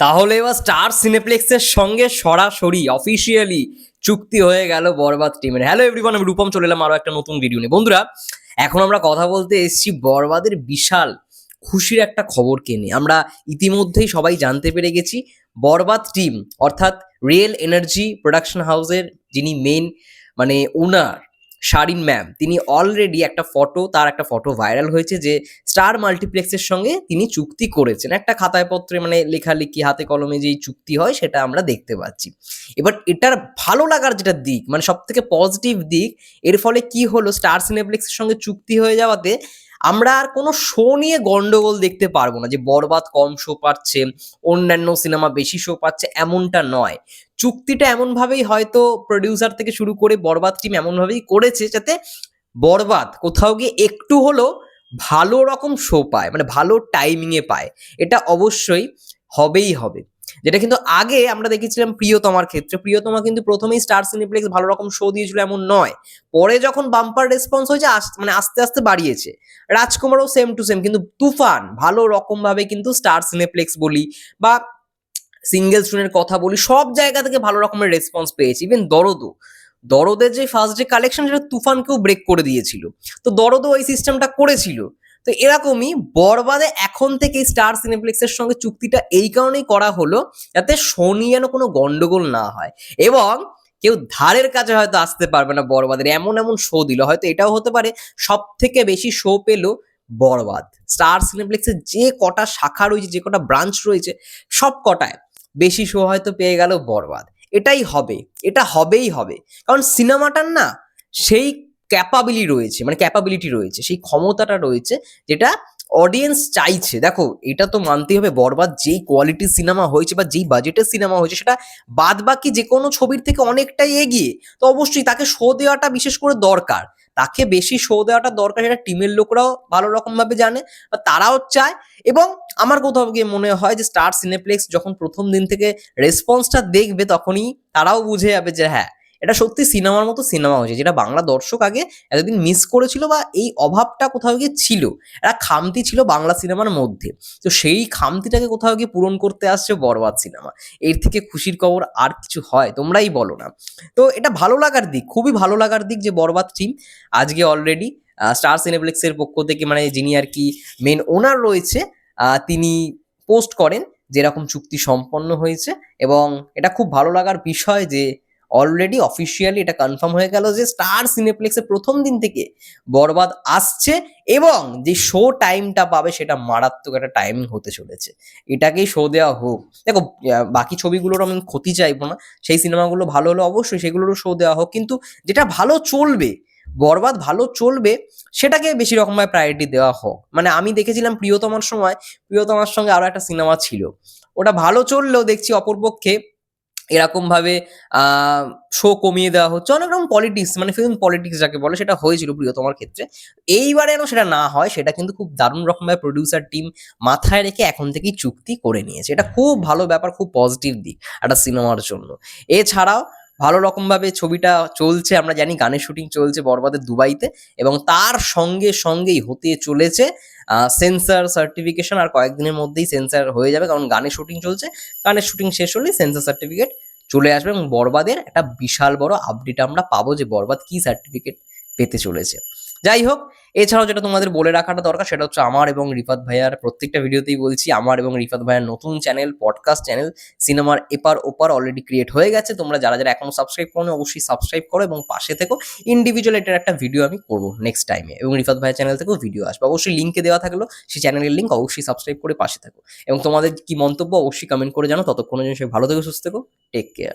তাহলে এবার স্টার সিনেপ্লেক্সের সঙ্গে সরাসরি অফিসিয়ালি চুক্তি হয়ে গেল বরবাদ টিমের হ্যালো এভরিওয়ান আমি রূপম, চলে এলাম আরও একটা নতুন ভিডিও নিয়ে। বন্ধুরা, এখন আমরা কথা বলতে এসেছি বরবাদের বিশাল খুশির একটা খবরকে নিয়ে। আমরা ইতিমধ্যেই সবাই জানতে পেরে গেছি, বরবাদ টিম অর্থাৎ রিয়েল এনার্জি প্রোডাকশন হাউসের যিনি মেন মানে ওনার শারিন ম্যাম, তিনি অলরেডি একটা ফটো তার একটা ফটো ভাইরাল হয়েছে যে স্টার মাল্টিপ্লেক্সের সঙ্গে তিনি চুক্তি করেছেন। একটা খাতায় পত্রে মানে লেখালেখি, হাতে কলমে যেই চুক্তি হয় সেটা আমরা দেখতে পাচ্ছি। এবার এটার ভালো লাগার যেটা দিক মানে সব থেকে পজিটিভ দিক, এর ফলে কি হলো? স্টার সিনেপ্লেক্সের সঙ্গে চুক্তি হয়ে যাওয়াতে আমরা আর কোনো শো নিয়ে গন্ডগোল দেখতে পারব না যে বরবাদ কম শো পাচ্ছে, অন্যান্য সিনেমা বেশি শো পাচ্ছে এমনটা নয়। চুক্তিটা এমনভাবেই হয়তো প্রডিউসার থেকে শুরু করে বরবাদ টিম এমনভাবেই করেছে যাতে বরবাদ কোথাও গিয়ে একটু হলেও ভালো রকম শো পায় মানে ভালো টাইমিংয়ে পায়। এটা অবশ্যই হবেই হবে। যেটা কিন্তু আগে আমরা দেখেছিলাম প্রিয়তমার ক্ষেত্রে। প্রিয়তমা কিন্তু প্রথমেই স্টার সিনেপ্লেক্স ভালো রকম শো দিয়েছিল এমন নয়। পরে যখন বাম্পার রেসপন্স হয়েছে মানে আস্তে আস্তে বাড়িয়েছে। রাজকুমারও সেম টু সেম কিন্তু তুফান ভালো রকম ভাবে কিন্তু স্টার সিনেপ্লেক্স বলি বা সিঙ্গেল স্ক্রিনের কথা বলি, সব জায়গা থেকে ভালো রকমের রেসপন্স পেয়েছি। ইভেন দরদও। দরদের যে ফার্স্ট ডে কালেকশন সেটা তুফানকেও ব্রেক করে দিয়েছিল। তো দরদও এই সিস্টেমটা করেছিল। তো এরকমই বরবাদে এখন থেকে স্টার সিনেপ্লেক্সের সঙ্গে চুক্তিটা এই কারণেই করা হলো যাতে শনি যেন কোনো গন্ডগোল না হয়। এবং কেউ ধারের কাছে হয়তো আসতে পারবে না বরবাদের এমন এমন শো দিল। হয়তো এটাও হতে পারে সব থেকে বেশি শো পেল বরবাদ স্টার সিনেপ্লেক্সের যে কটা শাখা রয়েছে, যে কটা ব্রাঞ্চ রয়েছে, সব কটায় বেশি শো হয়তো পেয়ে গেল বরবাদ এটাই হবে, এটা হবেই হবে। কারণ সিনেমাটার না, সেই ক্যাপাবিলি রয়েছে মানে ক্যাপাবিলিটি রয়েছে, সেই ক্ষমতাটা রয়েছে যেটা অডিয়েন্স চাইছে। দেখো, এটা তো মানতেই হবে, বরবাদ যেই কোয়ালিটির সিনেমা হয়েছে বা যেই বাজেটের সিনেমা হয়েছে, সেটা বাদ বাকি যে কোনো ছবির থেকে অনেকটাই এগিয়ে, তো অবশ্যই তাকে শো দেওয়াটা বিশেষ করে দরকার। তাকে বেশি শো দেওয়াটা দরকার, সেটা টিমের লোকরাও ভালো রকমভাবে জানে বা তারাও চায়। এবং আমার কোথাও গিয়ে মনে হয় যে স্টার সিনেপ্লেক্স যখন প্রথম দিন থেকে রেসপন্সটা দেখবে, তখনই তারাও বুঝে যাবে যে হ্যাঁ এটা সত্যি সিনেমার মতো সিনেমা হয়েছে, যেটা বাংলা দর্শক আগে এতদিন মিস করেছিল বা এই অভাবটা কোথাও গিয়ে ছিল। একটা খামতি ছিল বাংলা সিনেমার মধ্যে। তো সেই খামতিটাকে কোথাও গিয়ে পূরণ করতে আসছে বরবাদ সিনেমা। এর থেকে খুশির খবর আর কিছু হয়, তোমরাই বলো না। তো এটা ভালো লাগার দিক, খুবই ভালো লাগার দিক যে বরবাদ টিম আজকে অলরেডি স্টার সিনেপ্লেক্সের পক্ষ থেকে মানে যিনি আর কি মেন ওনার রয়েছে তিনি পোস্ট করেন যেরকম চুক্তি সম্পন্ন হয়েছে। এবং এটা খুব ভালো লাগার বিষয় যে অলরেডি অফিসিয়ালি এটা কনফার্ম হয়ে গেল যে স্টার সিনেপ্লেক্সের প্রথম দিন থেকে বরবাদ আসছে এবং যে শো টাইমটা পাবে সেটা মারাত্মক একটা টাইমিং হতে চলেছে। এটাকেই শো দেওয়া হোক। দেখো বাকি ছবিগুলোর আমি ক্ষতি চাইব না। সেই সিনেমাগুলো ভালো হলে অবশ্যই সেগুলোরও শো দেওয়া হোক। কিন্তু যেটা ভালো চলবে, বরবাদ ভালো চলবে, সেটাকে বেশি রকমভাবে প্রায়োরিটি দেওয়া হোক। মানে আমি দেখেছিলাম প্রিয়তমার সময়, প্রিয়তমার সঙ্গে আরও একটা সিনেমা ছিল। ওটা ভালো চললেও দেখছি অপরপক্ষে এরকম ভাবে শো কমিয়ে দেওয়া হচ্ছে। অনেক রকম পলিটিক্স মানে ফিল্ম পলিটিক্স যাকে বলে, সেটা হয়েছিল প্রিয়তমার ক্ষেত্রে। এইবারে যেন সেটা না হয়, সেটা কিন্তু খুব দারুণ রকমভাবে প্রডিউসার টিম মাথায় রেখে এখন থেকেই চুক্তি করে নিয়েছে। এটা খুব ভালো ব্যাপার, খুব পজিটিভ দিক একটা সিনেমার জন্য। এছাড়াও ভালো রকমভাবে ছবিটা চলছে, আমরা জানি গানের শুটিং চলছে বরবাদের দুবাইতে এবং তার সঙ্গে সঙ্গেই হতে চলেছে সেন্সার সার্টিফিকেশন আর কয়েকদিনের মধ্যেই সেন্সার হয়ে যাবে। কারণ গানের শুটিং চলছে, গানের শুটিং শেষ হলেই সেন্সার সার্টিফিকেট চলে আসবে এবং বরবাদের একটা বিশাল বড় আপডেট আমরা পাবো যে বরবাদ কি সার্টিফিকেট পেতে চলেছে। যাই হোক এছাড়াও যেটা তোমাদের বলে রাখাটা দরকার সেটা হচ্ছে আমার এবং রিফাত ভাইয়ার প্রত্যেকটা ভিডিওতেই বলছি, আমার এবং রিফাত ভাইয়ার নতুন চ্যানেল পডকাস্ট চ্যানেল সিনেমার এপার ওপার অলরেডি ক্রিয়েট হয়ে গেছে। তোমরা যারা যারা এখনও সাবস্ক্রাইব করো অবশ্যই সাবস্ক্রাইব করো এবং পাশে থেকো। ইন্ডিভিজুয়াল এটার একটা ভিডিও আমি করব নেক্সট টাইমে এবং রিফাত ভাইয়ের চ্যানেল থেকেও ভিডিও আসবে। অবশ্যই লিঙ্কে দেওয়া থাকল, সেই চ্যানেলের লিঙ্ক অবশ্যই সাবস্ক্রাইব করে পাশে থাকো। এবং তোমাদের কি মন্তব্য অবশ্যই কমেন্ট করে জানো। ততক্ষণের জন্য সবাই ভালো থেকো, সুস্থ থেকো টেক কেয়ার